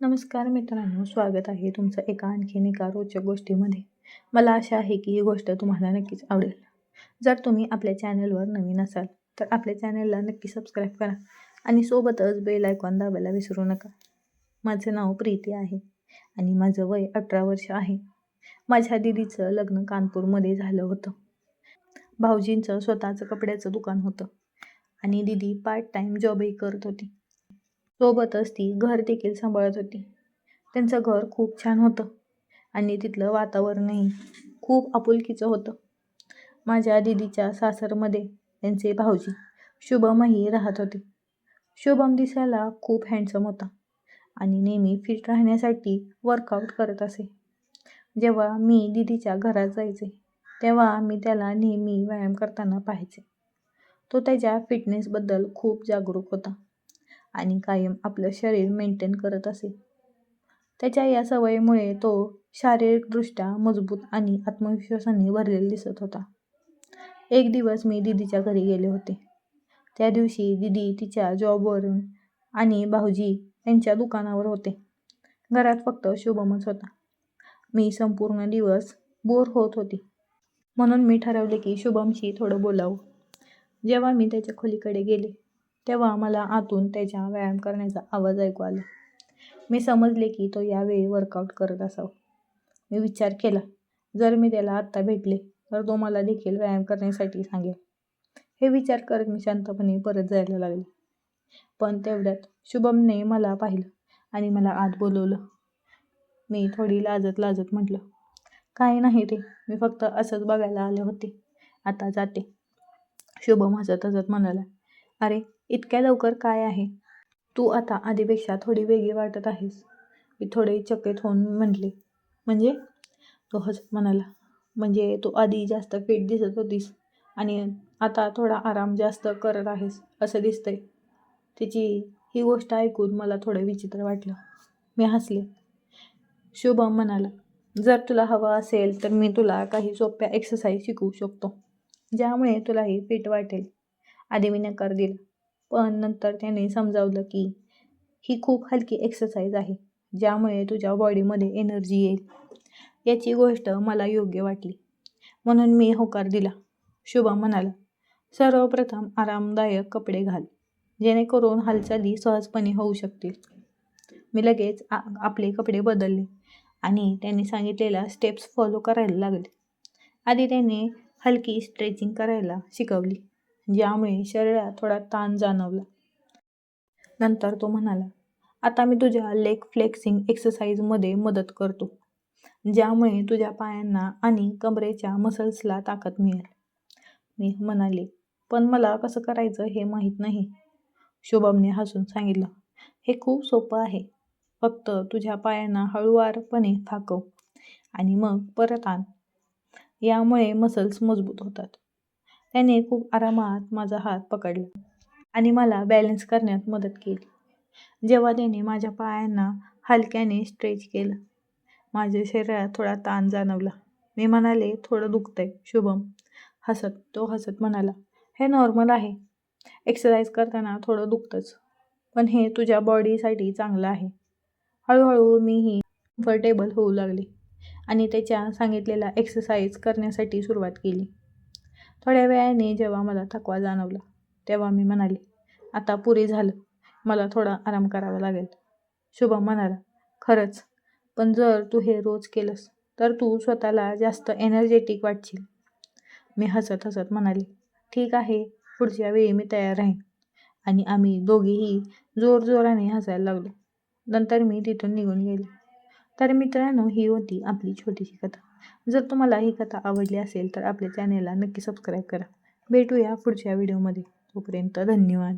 नमस्कार मित्रांनो स्वागत आहे तुमचं एका आणखीन एका रोचक गोष्टीमध्ये. मला आशा आहे की ही गोष्ट तुम्हाला नक्कीच आवडेल. जर तुम्ही आपल्या चॅनलवर नवीन असाल तर आपल्या चॅनलला नक्की सबस्क्राईब करा आणि सोबतच बेल आयकॉन दाबायला विसरू नका. माझं नाव प्रीती आहे आणि माझं वय अठरा वर्ष आहे. माझ्या दिदीचं लग्न कानपूरमध्ये झालं होतं. भाऊजींचं स्वतःचं कपड्याचं दुकान होतं आणि दिदी पार्ट टाईम जॉबही करत होती. सोबतच ती घर देखील सांभाळत होती. त्यांचं घर खूप छान होतं आणि तिथलं वातावरणही खूप आपुलकीचं होतं. माझ्या दिदीच्या सासरमध्ये त्यांचे भाऊजी शुभमही राहत होते. शुभम दिसायला खूप हँडसम होता आणि नेहमी फिट राहण्यासाठी वर्कआउट करत असे. जेव्हा मी दिदीच्या घरात जायचे तेव्हा मी त्याला नेहमी व्यायाम करताना पाहायचे. तो त्याच्या फिटनेसबद्दल खूप जागरूक होता. आणि कायम आपलं शरीर मेंटेन करत असे. त्याच्या या सवयीमुळे तो शारीरिकदृष्ट्या मजबूत आणि आत्मविश्वासाने भरलेला दिसत होता. एक दिवस मी दिदीच्या घरी गेले होते. त्या दिवशी दिदी तिच्या जॉबवरून आणि भाऊजी त्यांच्या दुकानावर होते. घरात फक्त शुभमच होता. मी संपूर्ण दिवस बोर होत होती. म्हणून मी ठरवले की शुभमशी थोडं बोलावं. जेव्हा मी त्याच्या खोलीकडे गेले तेव्हा मला आतून त्याच्या व्यायाम करण्याचा आवाज ऐकू आला. मी समजले की तो यावेळी वर्कआउट करत असावा. मी विचार केला जर मी त्याला आत्ता भेटले तर तो मला देखील व्यायाम करण्यासाठी सांगेल. हे विचार करत मी शांतपणे परत जायला लागले. पण तेवढ्यात शुभमने मला पाहिलं आणि मला आत बोलवलं. मी थोडी लाजत लाजत म्हटलं काही नाही रे मी फक्त असंच बघायला आले होते. आता जाते. शुभम हसत हसत म्हणाला अरे इतक्या लवकर काय आहे? तू आता आधीपेक्षा थोडी वेगळी वाटत आहेस. मी थोडे चकित होऊन म्हटले. म्हणजे? तो हसत म्हणाला. म्हणजे तू आधी जास्त फिट दिसत होतीस आणि आता थोडा आराम जास्त करत आहेस असं दिसतंय. तिची ही गोष्ट ऐकून मला थोडं विचित्र वाटलं. मी हसले. शुभम म्हणाला जर तुला हवं असेल तर मी तुला काही सोप्या एक्सरसाइज शिकवू शकतो ज्यामुळे तुलाही फिट वाटेल. आधी मी नकार दिला. पण नंतर त्याने समजावलं की ही खूप हलकी एक्सरसाइज आहे ज्यामुळे तुझ्या बॉडीमध्ये एनर्जी येईल. याची गोष्ट मला योग्य वाटली. म्हणून मी होकार दिला. शुभा म्हणाला सर्वप्रथम आरामदायक कपडे घाल जेणेकरून हालचाली सहजपणे होऊ शकतील. मी लगेच आ आपले कपडे बदलले आणि त्यांनी सांगितलेल्या स्टेप्स फॉलो करायला लागले. आधी त्याने हलकी स्ट्रेचिंग करायला शिकवली. ज्यामुळे शरीरात थोडा ताण जाणवला. नंतर तो म्हणाला आता मी तुझ्या लेग फ्लेक्सिंग एक्सरसाइजमध्ये मदत करतो ज्यामुळे तुझ्या पायांना आणि कमरेच्या मसल्सला ताकद मिळेल. मी म्हणाले पण मला कसं करायचं हे माहीत नाही. शुभमने हसून सांगितलं हे खूप सोपं आहे. फक्त तुझ्या पायांना हळूवारपणे थाकव आणि मग परत आण. यामुळे मसल्स मजबूत होतात. त्याने खूप आरामात माझा हात पकडला आणि मला बॅलन्स करण्यात मदत केली. जेव्हा त्याने माझ्या पायांना हलक्याने स्ट्रेच केलं माझ्या शरीरात थोडा ताण जाणवला. मी म्हणाले थोडं दुखतंय शुभम. हसत तो हसत म्हणाला हे नॉर्मल आहे. एक्सरसाइज करताना थोडं दुखतंच पण हे तुझ्या बॉडीसाठी चांगलं आहे. हळूहळू मीही कम्फर्टेबल होऊ लागले आणि त्याच्या सांगितलेला एक्सरसाइज करण्यासाठी सुरुवात केली. थोड्या वेळाने जेव्हा मला थकवा जाणवला तेव्हा मी म्हणाले आता पुरे झालं. मला थोडा आराम करावा लागेल. शुभम म्हणाला खरंच. पण जर तू हे रोज केलंस तर तू स्वतःला जास्त एनर्जेटिक वाटशील. मी हसत हसत म्हणाले ठीक आहे. पुढच्या वेळी मी तयार राहीन. आणि आम्ही दोघेही जोरजोराने हसायला लागलो. नंतर मी तिथून निघून गेले. तर मित्रांनो ही होती आपली छोटीशी कथा. जर तुम्हाला ही कथा आवडली असेल तर आपल्या चॅनेलला नक्की सबस्क्राईब करा. भेटूया पुढच्या व्हिडिओमध्ये तोपर्यंत धन्यवाद.